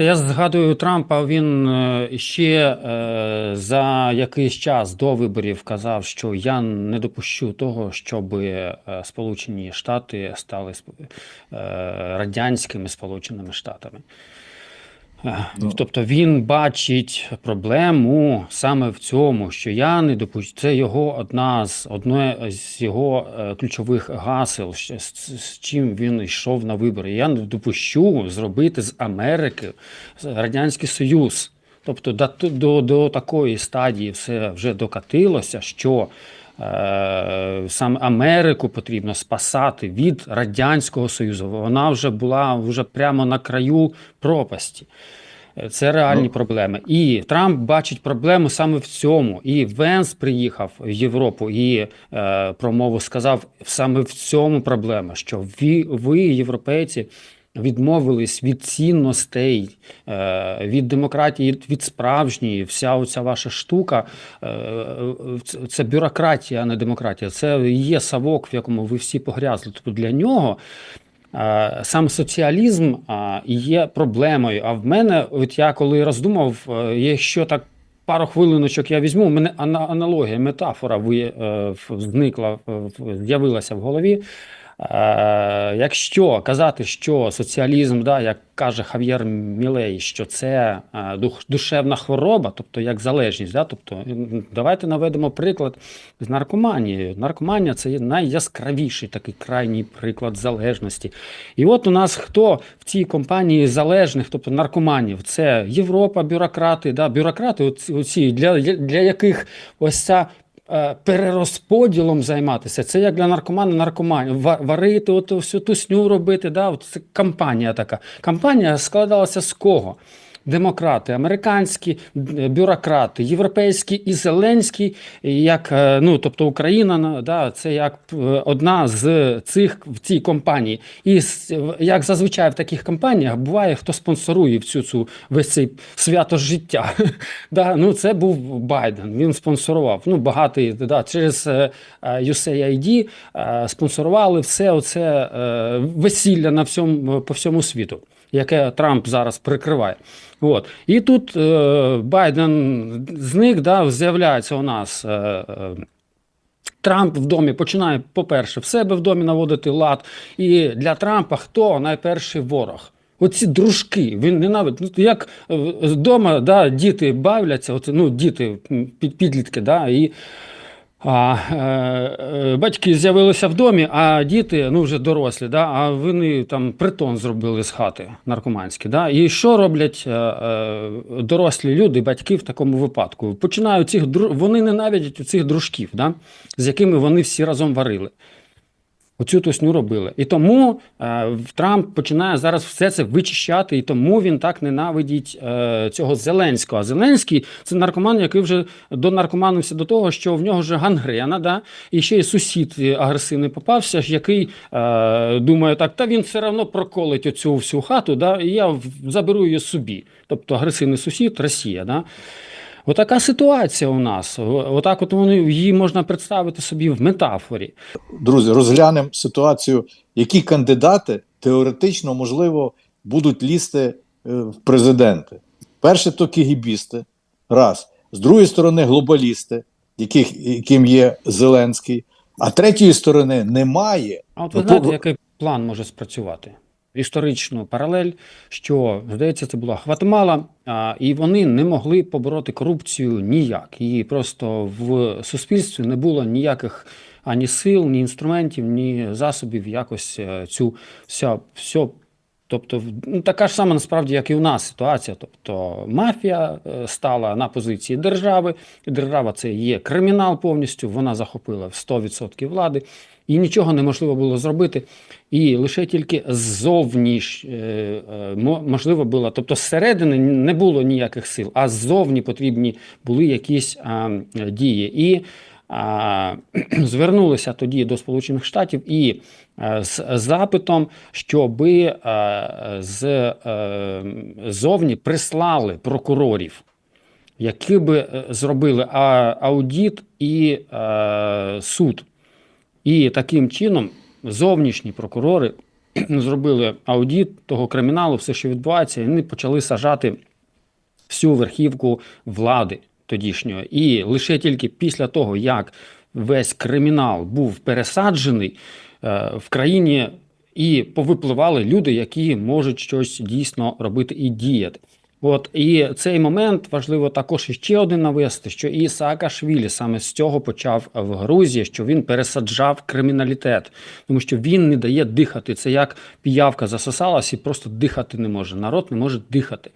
Я згадую Трампа. Він е, ще е, за якийсь час до виборів казав, що я не допущу того, щоб е, Сполучені Штати стали радянськими Сполученими Штатами. Е, Ну. Тобто він бачить проблему саме в цьому, що я не допущу. Це його одна з одне з його е, ключових гасел, з, з, з чим він йшов на вибори. Я не допущу зробити з Америки Радянський Союз. Тобто до, до, до такої стадії все вже докатилося, що е, саме Америку потрібно спасати від Радянського Союзу. Вона вже була вже прямо на краю пропасті. Це реальні Ну. проблеми. І Трамп бачить проблему саме в цьому. І Венс приїхав в Європу і е, промову сказав саме в цьому проблема, що ви, ви європейці. Відмовились від цінностей, е, від демократії, від справжньої, вся оця ваша штука, е, це- бюрократія, а не демократія. Це є савок, в якому ви всі погрязли. Тобто для нього е, сам соціалізм є проблемою. А в мене, от я коли роздумав, якщо так пару хвилиночок я візьму, у мене ана- аналогія, метафора зникла, з'явилася в голові. Е, якщо казати, що соціалізм, да, як каже Хав'єр Мілей, що це е, душевна хвороба, тобто як залежність, да, тобто давайте наведемо приклад з наркоманією. Наркоманія це є найяскравіший такий крайній приклад залежності. І от у нас хто в цій компанії залежних, тобто наркоманів, це Європа, бюрократи, да, бюрократи, оці, для, для яких ось ця перерозподілом займатися. Це як для наркомана наркоманів. Варити, от всю тусню робити. Да? От це кампанія така. Кампанія складалася з кого? Демократи, американські бюрократи, європейські і зеленські, як е, ну тобто Україна, на- да, це як е, одна з цих в цій компанії. І як зазвичай в таких компаніях буває, хто спонсорує всю цю весь цей свято життя. Да, ну це був Байден. Він спонсорував. Ну багатий да, через е, е, USAID е, спонсорували все оце е, весілля на всьому по всьому світу, яке Трамп зараз прикриває. От і тут е, Байден зник, да, з'являється у нас. Е, е, Трамп в домі починає, по-перше, в себе в домі наводити лад. І для Трампа хто найперший ворог? Оці дружки, він ненавидить. Ну, як вдома да, діти бавляться, оце, ну, діти, підлітки, да, і а, е, е, батьки з'явилися в домі, а діти ну, вже дорослі, да, а вони там притон зробили з хати наркоманські. Да, і що роблять е, е, дорослі люди, батьки в такому випадку? Починають цих вони ненавидять цих дружків, да, з якими вони всі разом варили. Оцю тусню робили. І тому е, Трамп починає зараз все це вичищати, і тому він так ненавидить е, цього Зеленського. А Зеленський це наркоман, який вже донаркоманився до того, що в нього вже гангрена, да? і ще й сусід е, агресивний попався, який е, думає, так, та він все одно проколить оцю всю хату, да? і я заберу її собі. Тобто агресивний сусід Росія. Да? Отака ситуація у нас. Отак, от вони її можна представити собі в метафорі. Друзі, розглянемо ситуацію, які кандидати теоретично, можливо, будуть лізти е, в президенти. Перше, то кігібісти, раз. З другої сторони, глобалісти, яких, яким є Зеленський. А третьої сторони немає. А от ви Ну, знаєте, який план може спрацювати? Історичну паралель, що здається, це була Гватемала, і вони не могли побороти корупцію ніяк. І просто в суспільстві не було ніяких ані сил, ні інструментів, ні засобів якось е, цю вся, все. Тобто, ну, така ж сама насправді, як і у нас ситуація. Тобто мафія е, стала на позиції держави. Держава це є кримінал повністю. Вона захопила 100% влади, і нічого неможливо було зробити. І лише тільки ззовні е, е, мо- можливо було, тобто зсередини не було ніяких сил, а ззовні потрібні були якісь а, дії. І звернулися тоді до Сполучених Штатів і е, з запитом, щоби е, е, зовні прислали прокурорів, які би зробили аудіт і суд. І таким чином зовнішні прокурори зробили аудіт того криміналу, все, що відбувається, і вони почали сажати всю верхівку влади тодішньої. І лише тільки після того, як весь кримінал був пересаджений е, в країні, і повипливали люди, які можуть щось дійсно робити і діяти. От і цей момент важливо також ще один навести, що і Саакашвілі саме з цього почав в Грузії, що він пересаджав криміналітет, тому що він не дає дихати. Це як піявка засосалась і просто дихати не може. Народ не може дихати.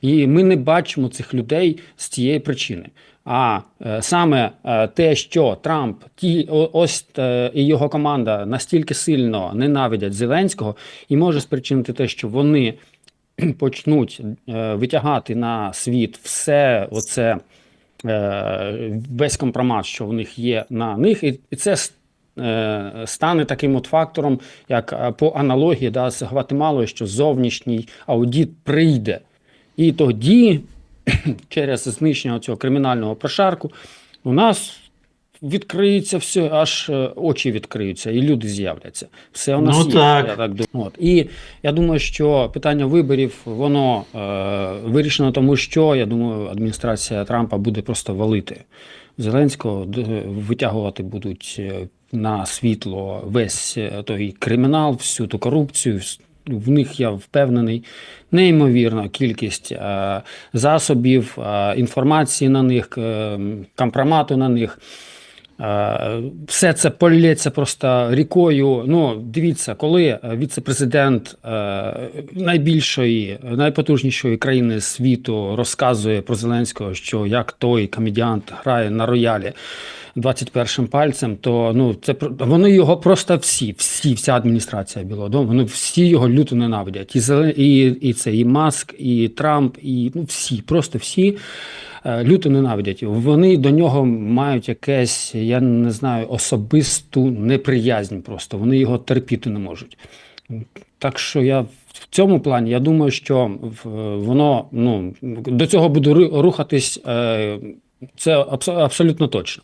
І ми не бачимо цих людей з цієї причини. А е, саме е, те, що Трамп ті ось е, і його команда настільки сильно ненавидять Зеленського, і може спричинити те, що вони почнуть витягати на світ все оце весь компромат, що в них є на них, і, це стане таким от фактором, як по аналогії да, з Гватемалою, що зовнішній аудіт прийде. І тоді, через знищення цього кримінального прошарку, у нас відкриється все, аж е, очі відкриються, і люди з'являться. Все у нас Ну, є. так. Я так думаю. От. І я думаю, що питання виборів воно е, вирішено, тому що я думаю, адміністрація Трампа буде просто валити Зеленського, витягувати будуть е, на світло весь е, той кримінал, всю ту корупцію. В них я впевнений, неймовірна кількість е, засобів, е, інформації на них, е, компромату на них. Е, Все це полється просто рікою. Ну, дивіться, коли е, віце-президент е, найбільшої, найпотужнішої країни світу розказує про Зеленського, що як той комедіант грає на роялі 21 пальцем, то ну це вони його просто всі, всі, вся адміністрація Білого Дому, вони всі його люто ненавидять. І, і, і це і Маск, і Трамп, і ну всі, просто всі люто ненавидять. Вони до нього мають якесь, я не знаю, особисту неприязнь. Просто вони його терпіти не можуть. Так що я в цьому плані я думаю, що воно ну до цього буде рухатись. е, Це абсолютно точно.